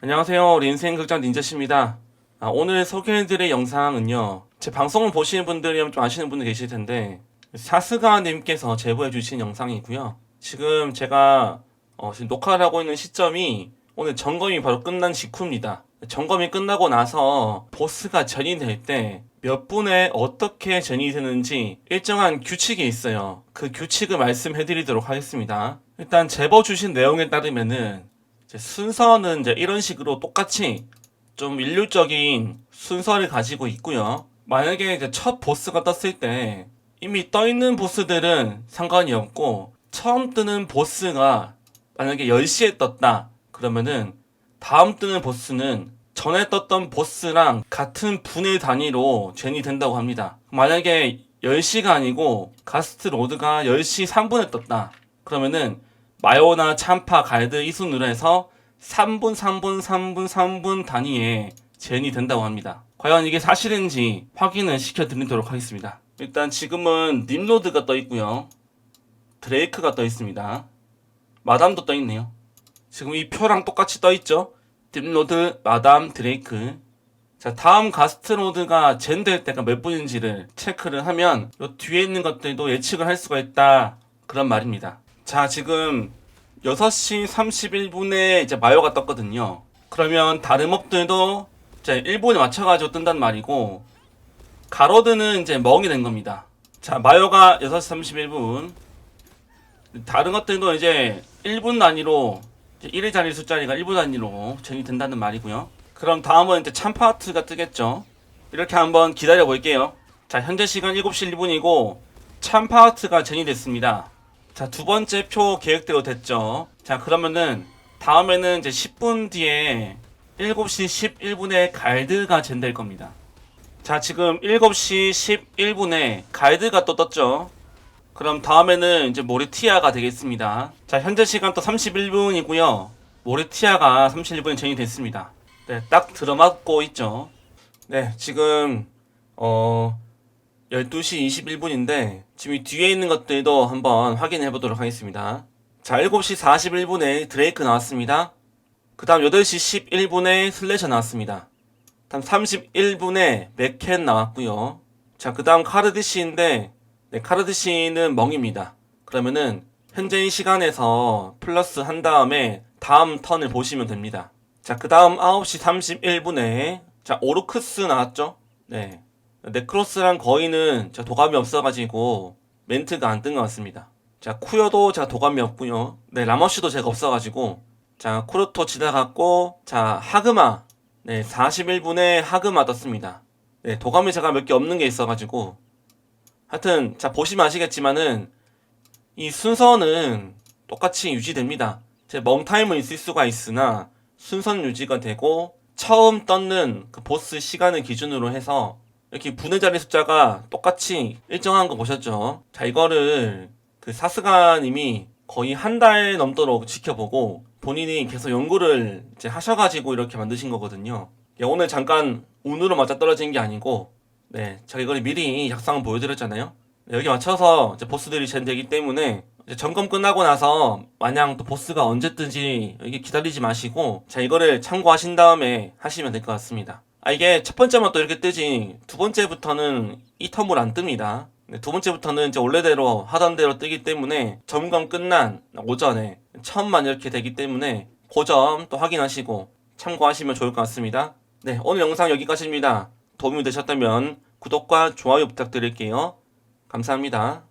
안녕하세요. 린생 극장 닌자씨입니다. 아, 오늘 소개해드릴 영상은요. 제 방송을 보시는 분들이면 좀 아시는 분들 계실 텐데 사스가님께서 제보해주신 영상이고요. 지금 제가 어, 지금 녹화를 하고 있는 시점이 오늘 점검이 바로 끝난 직후입니다. 점검이 끝나고 나서 보스가 전이될 때 몇 분에 어떻게 전이 되는지 일정한 규칙이 있어요. 그 규칙을 말씀해드리도록 하겠습니다. 일단 제보 주신 내용에 따르면은 이제 순서는 이제 이런 식으로 똑같이 좀 일률적인 순서를 가지고 있고요. 만약에 이제 첫 보스가 떴을 때 이미 떠 있는 보스들은 상관이 없고 처음 뜨는 보스가 만약에 10시에 떴다 그러면은 다음 뜨는 보스는 전에 떴던 보스랑 같은 분의 단위로 젠이 된다고 합니다. 만약에 10시가 아니고 가스트 로드가 10시 3분에 떴다. 그러면은 마요나 참파, 갈드 이 순으로 해서 3분, 3분, 3분, 3분 단위에 젠이 된다고 합니다. 과연 이게 사실인지 확인을 시켜드리도록 하겠습니다. 일단 지금은 님로드가 떠 있고요. 드레이크가 떠 있습니다. 마담도 떠 있네요. 지금 이 표랑 똑같이 떠 있죠? 딥로드, 마담, 드레이크. 자, 다음 가스트로드가 젠될 때가 몇 분인지를 체크를 하면 요 뒤에 있는 것들도 예측을 할 수가 있다. 그런 말입니다. 자, 지금 6시 31분에 이제 마요가 떴거든요. 그러면 다른 몹들도 이제 1분에 맞춰가지고 뜬단 말이고, 가로드는 이제 멍이 된 겁니다. 자, 마요가 6시 31분. 다른 것들도 이제 1분 단위로 1의 자리 숫자리가 1분 단위로 전이 된다는 말이고요. 그럼 다음은 이제 참파트가 뜨겠죠. 이렇게 한번 기다려 볼게요. 자, 현재 시간 7시 1분이고 참파트가 전이 됐습니다. 자, 두 번째 표 계획대로 됐죠. 자, 그러면은 다음에는 이제 10분 뒤에 7시 11분에 갈드가 젠될 겁니다. 자, 지금 7시 11분에 갈드가 또 떴죠. 그럼 다음에는 이제 모리티아가 되겠습니다. 자, 현재 시간 또 31분이고요. 모리티아가 31분에 전이 됐습니다. 네, 딱 들어맞고 있죠. 네, 지금 어 12시 21분인데 지금 이 뒤에 있는 것들도 한번 확인해 보도록 하겠습니다. 자, 7시 41분에 드레이크 나왔습니다. 그 다음 8시 11분에 슬래셔 나왔습니다. 다음 31분에 맥켄 나왔고요. 자, 그 다음 카르드시인데 네, 카르드시는 멍입니다. 그러면은 현재의 시간에서 플러스 한 다음에 다음 턴을 보시면 됩니다. 자, 그 다음 9시 31분에 자, 오르크스 나왔죠? 네. 네크로스랑 거인은 자, 도감이 없어가지고 멘트가 안 뜬 것 같습니다. 자, 쿠여도 제가 도감이 없고요. 네, 라머쉬도 제가 없어가지고 자, 쿠르토 지나갔고 자, 하그마 네, 41분에 하그마 떴습니다. 네, 도감이 제가 몇 개 없는 게 있어가지고 하여튼 자 보시면 아시겠지만은 이 순서는 똑같이 유지됩니다. 제 멍타임은 있을 수가 있으나 순서는 유지가 되고 처음 떴는 그 보스 시간을 기준으로 해서 이렇게 분의 자리 숫자가 똑같이 일정한 거 보셨죠? 자 이거를 그 사스가 님이 거의 한 달 넘도록 지켜보고 본인이 계속 연구를 이제 하셔가지고 이렇게 만드신 거거든요. 예, 오늘 잠깐 운으로 맞아 떨어진 게 아니고 네, 제가 이걸 미리 작성을 보여드렸잖아요. 네, 여기 맞춰서 이제 보스들이 젠되기 때문에 점검 끝나고 나서 마냥 또 보스가 언제 뜨지 여기 기다리지 마시고 자 이거를 참고하신 다음에 하시면 될 것 같습니다. 아 이게 첫 번째만 또 이렇게 뜨지 두 번째부터는 이 텀을 안 뜹니다. 네, 두 번째부터는 이제 원래대로 하던 대로 뜨기 때문에 점검 끝난 오전에 처음만 이렇게 되기 때문에 그 점 또 확인하시고 참고하시면 좋을 것 같습니다. 네, 오늘 영상 여기까지입니다. 도움이 되셨다면 구독과 좋아요 부탁드릴게요. 감사합니다.